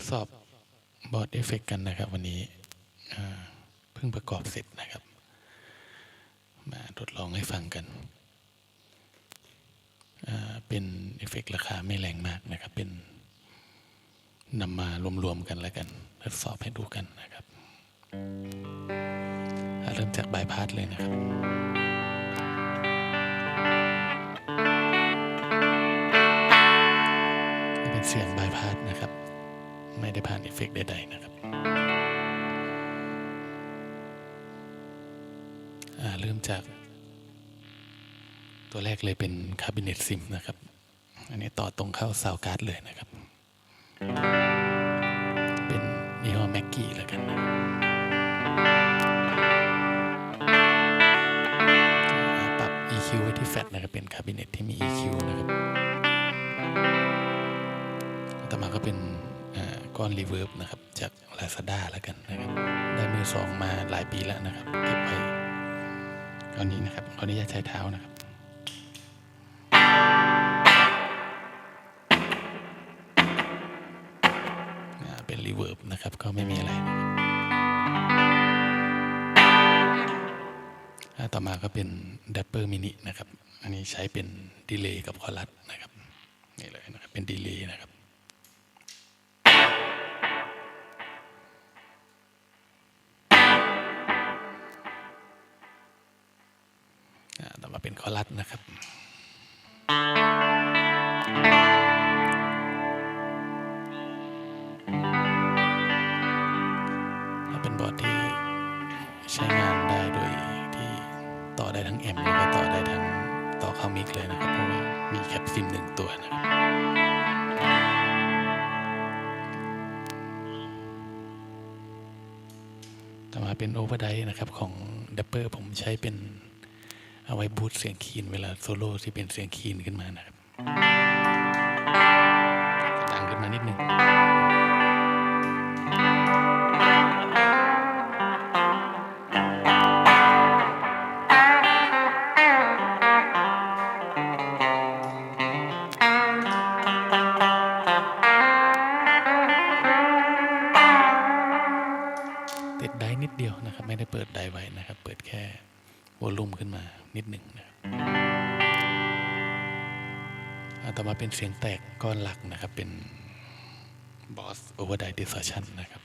ดสอบบอร์ดเอฟเฟกกันนะครับ วันนี้เพิ่งประกอบเสร็จนะครับ มาทดลองให้ฟังกัน เป็นเอฟเฟกต์ราคาไม่แรงมากนะครับ เป็นนำมารวมๆกันแล้วกันทดสอบให้ดูกันนะครับ เริ่มจากบายพาสเลยนะครับเป็นเสียงบายพาสนะครับ ไม่ได้ผ่านเอฟเฟกต์ใดๆนะครับเริ่มจาก ตัวแรกเลยเป็นคาบิเนตซิมนะครับ อันนี้ต่อตรงเข้าซาวการ์ดเลยนะครับ เป็นยี่ห้อแม็กกี้แล้วกันนะครับอ่าปรับ EQ ไว้ที่แฟลตนะครับ เป็นคาบิเนตที่มี EQ นะครับต่อมาก็เป็น ก้อนรีเวิร์บนะครับ จาก Lazada แล้วกันนะครับ ได้มือสองมาหลายปีแล้วนะครับ เก็บไว้ก้อนนี้นะครับขออนุญาตใช้เท้านะครับเป็นรีเวิร์บนะครับ ก็ไม่มีอะไรนะครับอ่าต่อมาก็เป็นดับเบิลมินินะครับ อันนี้ใช้เป็นดีเลย์กับคอรัสนะครับ นี่เลยนะครับ เป็นดีเลย์นะครับ มาเป็นคอรัสนะครับแล้วเป็นบอร์ดที่ใช้งานได้โดยที่ต่อได้ทั้งแอมแล้วก็ต่อได้ทั้งต่อเข้ามิกเลยนะครับ เพราะว่ามีแคปซิมหนึ่งตัวนะครับต่อมาเป็นโอเวอร์ไดนะครับของดับเบิลผมใช้เป็น เอาไว้บูตเสียงคีนเวลาโซโล่ที่เป็นเสียงคีนขึ้นมานะครับจะดังขึ้นมานิดนึงติดไดนิดเดียวนะครับ ไม่ได้เปิดไดไว้นะครับ เปิดแค่วอลลุ่มขึ้นมา นิดหนึ่งนะครับต่อมาเป็นเสียงแตกก้อนหลักนะครับ เป็น Boss Overdrive Distortion นะครับ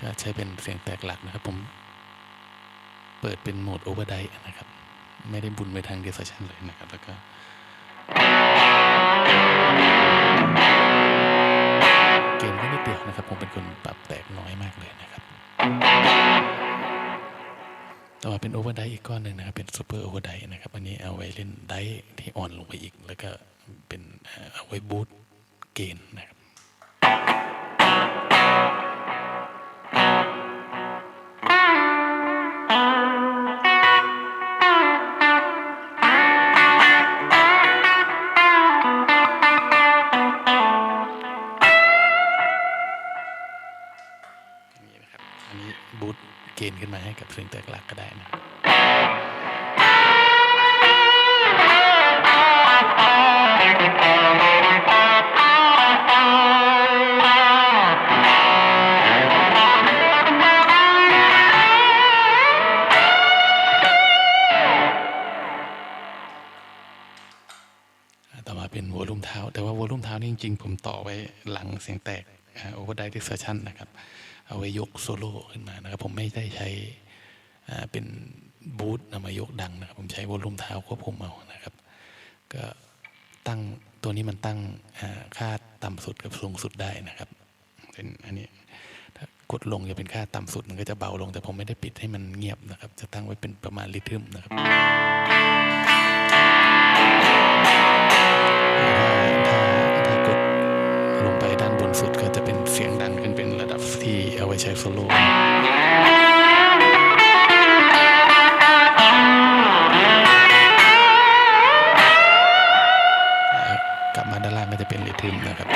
ก็ใช้เป็นเสียงแตกหลักนะครับผม เปิดเป็นโหมดโอเวอร์ไดนะครับ ไม่ได้บุนไปทางเด s ซชันเลยนะครับ แล้วก็เกมก็นิดเดียวนะครับ ผมเป็นคนปรับแตกน้อยมากเลยนะครับต่อมาเป็นโอเวอร์ไดอีกก้อนหนึ่งนะครับ เป็นซูเปอร์โอเวอร์ไดนะครับ อันนี้เอาไว้เล่นไดที่อ่อนลงไปอีก แล้วก็เป็นเอ่อเอาไว้บูตเกณฑ์นะครับ ขึ้นมาให้กับเสียงแตกหลักก็ได้นะต่อมาเป็นวอลุ่มเท้า แต่ว่าวอลุ่มเท้านี่จริงๆ ผมต่อไว้หลังเสียงแตกโอเวอร์ได i ิ t ชันนะครับ เอาไว้ยกโซโล่ขึ้นมานะครับ ผมไม่ได้ใช้เป็นบูทนำมายกดังนะครับ ผมใช้วอลลุ่มเท้าควบคุมเอานะครับ ก็ตั้งตัวนี้มันตั้งค่าต่ำสุดกับสูงสุดได้นะครับเป็นอันนี้ถ้ากดลงจะเป็นค่าต่ำสุดมันก็จะเบาลง แต่ผมไม่ได้ปิดให้มันเงียบนะครับ จะตั้งไว้เป็นประมาณริทึมนะครับ ช้ follow กลับมาด้านล่างก็จะเป็นรีทึมนะครับ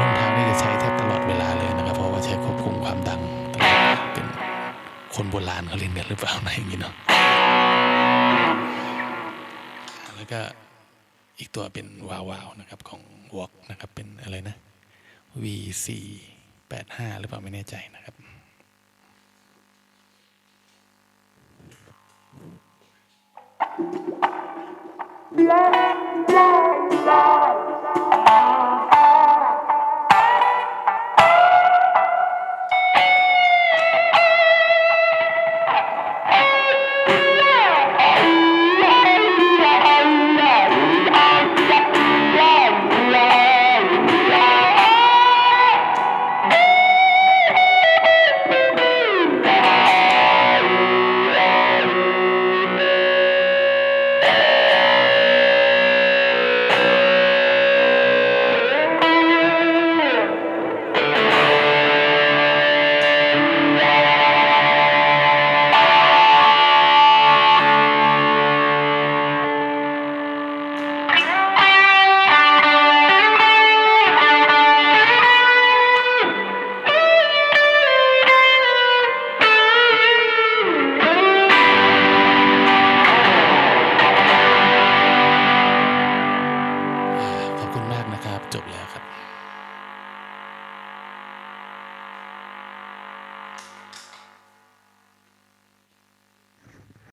รองเท้านี่จะใช้แทบตลอดเวลาเลยนะครับ เพราะว่าใช้ควบคุมความดังเป็นคนโบราณเขาเล่นกันหรือเปล่านะอย่างนี้เนาะแล้วก็ อีกตัวเป็นวาวาวนะครับของวอกนะครับเป็นอะไรนะ V4 85 หรือเปล่าไม่แน่ใจนะครับ la la la